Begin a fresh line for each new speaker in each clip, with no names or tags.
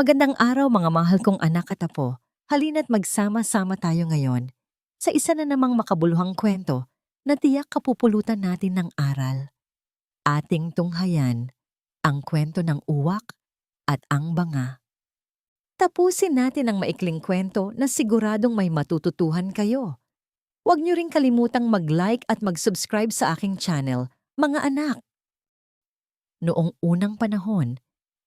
Magandang araw mga mahal kong anak at apo. Halina't magsama-sama tayo ngayon sa isa na namang makabuluhang kwento na tiyak kapupulutan natin ng aral. Ating tunghayan ang kwento ng uwak at ang banga. Tapusin natin ang maikling kwento na siguradong may matututuhan kayo. Huwag niyo ring kalimutang mag-like at mag-subscribe sa aking channel, mga anak. Noong unang panahon,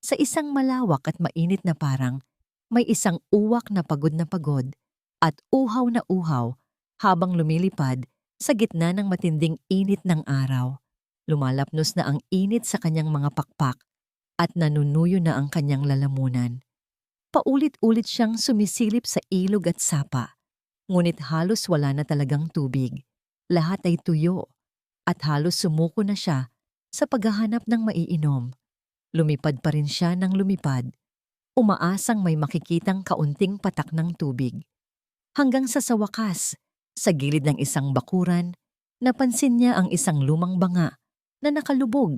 sa isang malawak at mainit na parang, may isang uwak na pagod na pagod at uhaw na uhaw habang lumilipad sa gitna ng matinding init ng araw. Lumalapnos na ang init sa kanyang mga pakpak at nanunuyo na ang kanyang lalamunan. Paulit-ulit siyang sumisilip sa ilog at sapa, ngunit halos wala na talagang tubig. Lahat ay tuyo at halos sumuko na siya sa paghahanap ng maiinom. Lumipad pa rin siya ng lumipad, umaasang may makikitang kaunting patak ng tubig. Hanggang sa sa wakas, sa gilid ng isang bakuran, napansin niya ang isang lumang banga na nakalubog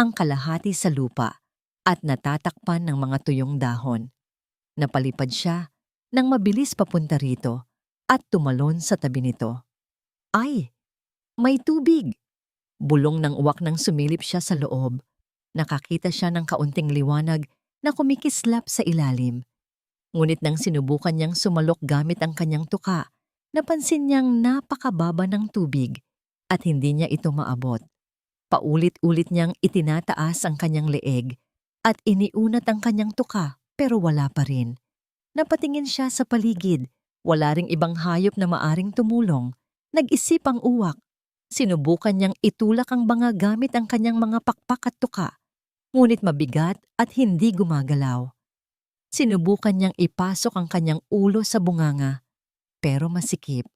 ang kalahati sa lupa at natatakpan ng mga tuyong dahon. Napalipad siya nang mabilis papunta rito at tumalon sa tabi nito. Ay, may tubig! Bulong ng uwak nang sumilip siya sa loob nakakita siya ng kaunting liwanag na kumikislap sa ilalim. Ngunit nang sinubukan niyang sumalok gamit ang kanyang tuka, napansin niyang napakababa ng tubig at hindi niya ito maabot. Paulit-ulit niyang itinataas ang kanyang leeg at iniunat ang kanyang tuka pero wala pa rin. Napatingin siya sa paligid, wala ring ibang hayop na maaring tumulong. Nag-isip ang uwak. Sinubukan niyang itulak ang banga gamit ang kanyang mga pakpak at tuka ngunit mabigat at hindi gumagalaw. Sinubukan niyang ipasok ang kanyang ulo sa bunganga, pero masikip.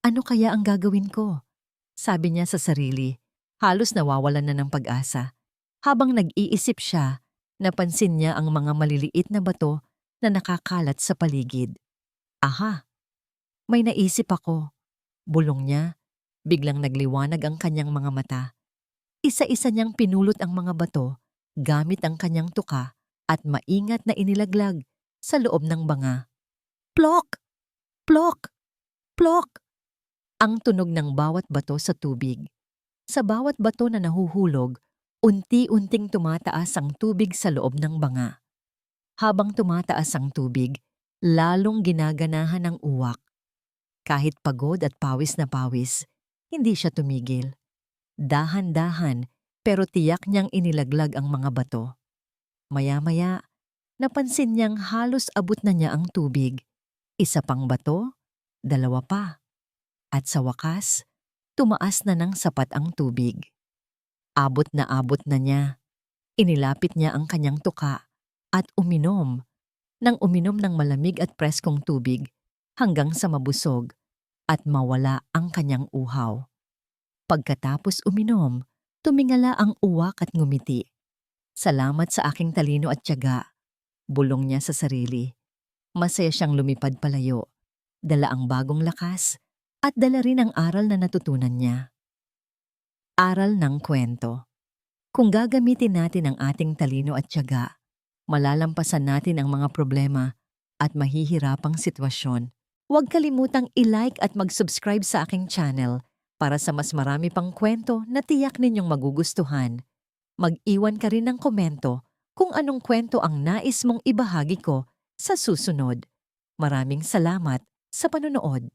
Ano kaya ang gagawin ko? Sabi niya sa sarili, halos nawawalan na ng pag-asa. Habang nag-iisip siya, napansin niya ang mga maliliit na bato na nakakalat sa paligid. Aha! May naisip ako. Bulong niya, biglang nagliwanag ang kanyang mga mata. Isa-isa niyang pinulot ang mga bato gamit ang kanyang tuka at maingat na inilaglag sa loob ng banga. Plok! Plok! Plok! Ang tunog ng bawat bato sa tubig. Sa bawat bato na nahuhulog, unti-unting tumataas ang tubig sa loob ng banga. Habang tumataas ang tubig, lalong ginaganahan ng uwak. Kahit pagod at pawis na pawis, hindi siya tumigil. Dahan-dahan pero tiyak niyang inilaglag ang mga bato. Maya-maya, napansin niyang halos abot na niya ang tubig. Isa pang bato, dalawa pa. At sa wakas, tumaas na ng sapat ang tubig. Abot na abot na niya. Inilapit niya ang kanyang tuka at uminom. Nang uminom ng malamig at preskong tubig hanggang sa mabusog at mawala ang kanyang uhaw. Pagkatapos uminom, tumingala ang uwak at ngumiti. Salamat sa aking talino at tiyaga. Bulong niya sa sarili. Masaya siyang lumipad palayo. Dala ang bagong lakas at dala rin ang aral na natutunan niya. Aral ng kwento. Kung gagamitin natin ang ating talino at tiyaga, malalampasan natin ang mga problema at mahihirapang sitwasyon. Huwag kalimutang i-like at mag-subscribe sa aking channel para sa mas marami pang kwento na tiyak ninyong magugustuhan. Mag-iwan ka rin ng komento kung anong kwento ang nais mong ibahagi ko sa susunod. Maraming salamat sa panonood.